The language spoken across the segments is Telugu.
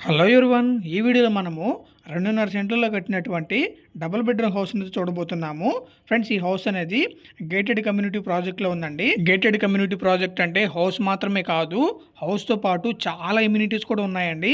హలో వన్ ఈ వీడియోలో మనము రెండున్నర సెంట్లలో కట్టినటువంటి డబుల్ బెడ్రూమ్ హౌస్ అనేది చూడబోతున్నాము. ఫ్రెండ్స్ ఈ హౌస్ అనేది గేటెడ్ కమ్యూనిటీ ప్రాజెక్ట్లో ఉందండి. గేటెడ్ కమ్యూనిటీ ప్రాజెక్ట్ అంటే హౌస్ మాత్రమే కాదు హౌస్తో పాటు చాలా ఇమ్యూనిటీస్ కూడా ఉన్నాయండి.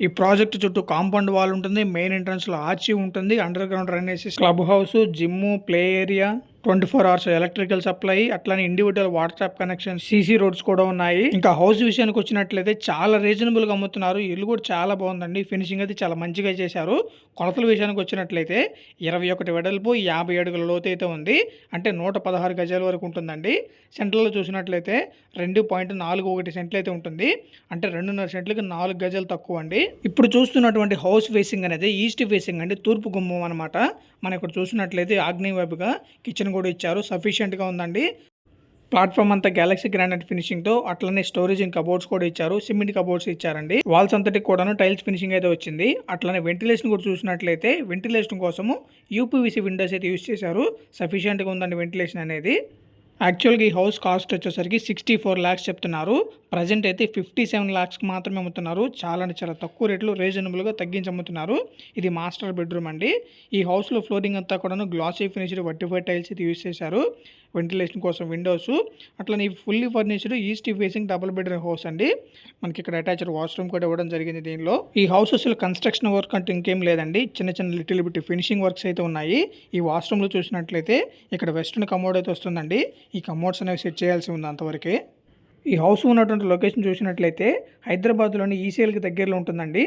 ఈ ప్రాజెక్ట్ చుట్టూ కాంపౌండ్ వాల్ ఉంటుంది మెయిన్ ఎంట్రన్స్లో ఆర్చి ఉంటుంది underground drainage club house gym play area twenty four hours electrical supply అట్లానే individual WhatsApp connection CC roads కూడా ఉన్నాయి. ఇంకా హౌస్ విషయానికి వచ్చినట్లయితే చాలా రీజనబుల్గా అమ్ముతున్నారు ఇల్లు కూడా చాలా బాగుందండి. ఫినిషింగ్ అయితే చాలా మంచిగా చేశారు. కొలతల విషయానికి వచ్చినట్లయితే ఇరవై ఒకటి వెడల్పు యాభై అడుగుల లోతు అయితే ఉంది. అంటే నూట పదహారు గజాల వరకు ఉంటుందండి. సెంట్రల్లో చూసినట్లయితే రెండు పాయింట్ నాలుగు ఒకటి సెంట్లు అయితే ఉంటుంది. అంటే రెండున్నర సెంట్లకి నాలుగు గజాలు తక్కువ అండి. ఇప్పుడు చూస్తున్నటువంటి హౌస్ ఫేసింగ్ అనేది ఈస్ట్ ఫేసింగ్ అండి తూర్పు గుమ్మం అనమాట మనం ఇక్కడ చూసినట్లయితే ఆగ్నేయ వైపుగా కిచెన్ కూడా ఇచ్చారు. సఫిషియెంట్గా ఉందండి. ప్లాట్ఫామ్ అంతా గ్యాలక్సీ గ్రానైట్ ఫినిషింగ్తో అట్లనే స్టోరేజ్ కబోర్డ్స్ కూడా ఇచ్చారు. సిమెంట్ కబోర్డ్స్ ఇచ్చారండి. వాల్స్ అంతటికి కూడాను టైల్స్ ఫినిషింగ్ అయితే వచ్చింది. అట్లనే వెంటిలేషన్ కూడా చూసినట్లయితే వెంటిలేషన్ కోసము యూపీవీసీ విండోస్ అయితే యూస్ చేశారు. సఫిషియెంట్గా ఉందండి వెంటిలేషన్ అనేది. యాక్చువల్గా ఈ హౌస్ కాస్ట్ వచ్చేసరికి సిక్స్టీ ఫోర్ ల్యాక్స్ చెప్తున్నారు. ప్రజెంట్ అయితే ఫిఫ్టీ సెవెన్ ల్యాక్స్కి మాత్రమే అమ్ముతున్నారు. చాలా అంటే చాలా తక్కువ రేట్లు రీజనబుల్గా తగ్గించి అమ్ముతున్నారు. ఇది మాస్టర్ బెడ్రూమ్ అండి. ఈ హౌస్లో ఫ్లోరింగ్ అంతా కూడాను గ్లాసీ ఫినిష్డ్ వర్టిఫై టైల్స్ అయితే యూస్ చేశారు. వెంటిలేషన్ కోసం విండోస్ అట్లనే fully furnished east facing double bedroom house అండి. మనకి ఇక్కడ అటాచ్డ్ వాష్రూమ్ కూడా ఇవ్వడం జరిగింది దీనిలో. ఈ హౌస్ అసలు కన్స్ట్రక్షన్ వర్క్ అంటే ఇంకేం లేదండి. చిన్న చిన్న లిటిల్ బిట్ ఫినిషింగ్ వర్క్స్ అయితే ఉన్నాయి. ఈ వాష్రూమ్లో చూసినట్లయితే ఇక్కడ వెస్ట్రన్ కమోడ్ అయితే వస్తుందండి. ఈ కమోడ్స్ అనేవి సెట్ చేయాల్సి ఉంది అంతవరకే. ఈ హౌస్ ఉన్నటువంటి లొకేషన్ చూసినట్లయితే హైదరాబాద్లోని ఈసీఎల్కి దగ్గరలో ఉంటుందండి.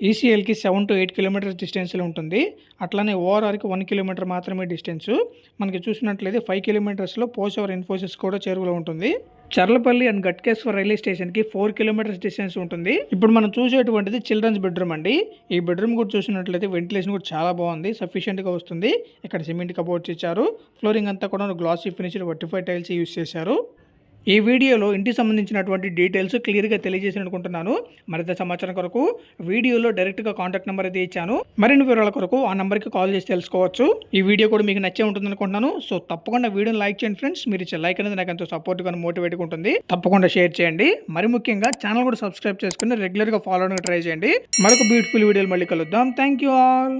ఈసీఎల్కి సెవెన్ టు ఎయిట్ కిలోమీటర్స్ డిస్టెన్స్లో ఉంటుంది. అట్లానే ఓఆర్ఆర్కి వన్ కిలోమీటర్ మాత్రమే డిస్టెన్స్. మనకి చూసినట్లయితే ఫైవ్ కిలోమీటర్స్లో పోషవర్ ఇన్ఫోసిస్ కూడా చేరువలో ఉంటుంది. చర్లపల్లి అండ్ గట్కేశ్వర్ రైల్వే స్టేషన్కి ఫోర్ కిలోమీటర్స్ డిస్టెన్స్ ఉంటుంది. ఇప్పుడు మనం చూసేటువంటిది చిల్డ్రన్స్ బెడ్రూమ్ అండి. ఈ బెడ్రూమ్ కూడా చూసినట్లయితే వెంటిలేషన్ కూడా చాలా బాగుంది. సఫిషియెంట్గా వస్తుంది. ఇక్కడ సిమెంట్ కబోర్డ్స్ ఇచ్చారు. ఫ్లోరింగ్ అంతా కూడా glassy finished vitrified tiles use చేశారు. ఈ వీడియోలో ఇంటికి సంబంధించినటువంటి డీటెయిల్స్ క్లియర్గా తెలియజేసి అనుకుంటున్నాను మరింత సమాచారం కొరకు వీడియోలో డైరెక్ట్గా కాంటాక్ట్ నెంబర్ అయితే ఇచ్చాను. మరిన్ని వివరాల కొరకు ఆ నెంబర్కి కాల్ చేసి తెలుసుకోవచ్చు. ఈ వీడియో కూడా మీకు నచ్చే ఉంటుంది అనుకుంటున్నాను సో తప్పకుండా వీడియోని లైక్ చేయండి ఫ్రెండ్స్. మీరు ఇచ్చే లైక్ అనేది నాకు ఎంతో సపోర్ట్గా మోటివేట్గా ఉంటుంది తప్పకుండా షేర్ చేయండి. మరి ముఖ్యంగా ఛానల్ కూడా సబ్స్క్రైబ్ చేసుకుని రెగ్యులర్గా ఫాలో అవడానికి ట్రై చేయండి. మరొక బ్యూటిఫుల్ వీడియోలు మళ్ళీ కలుద్దాం. Thank you all.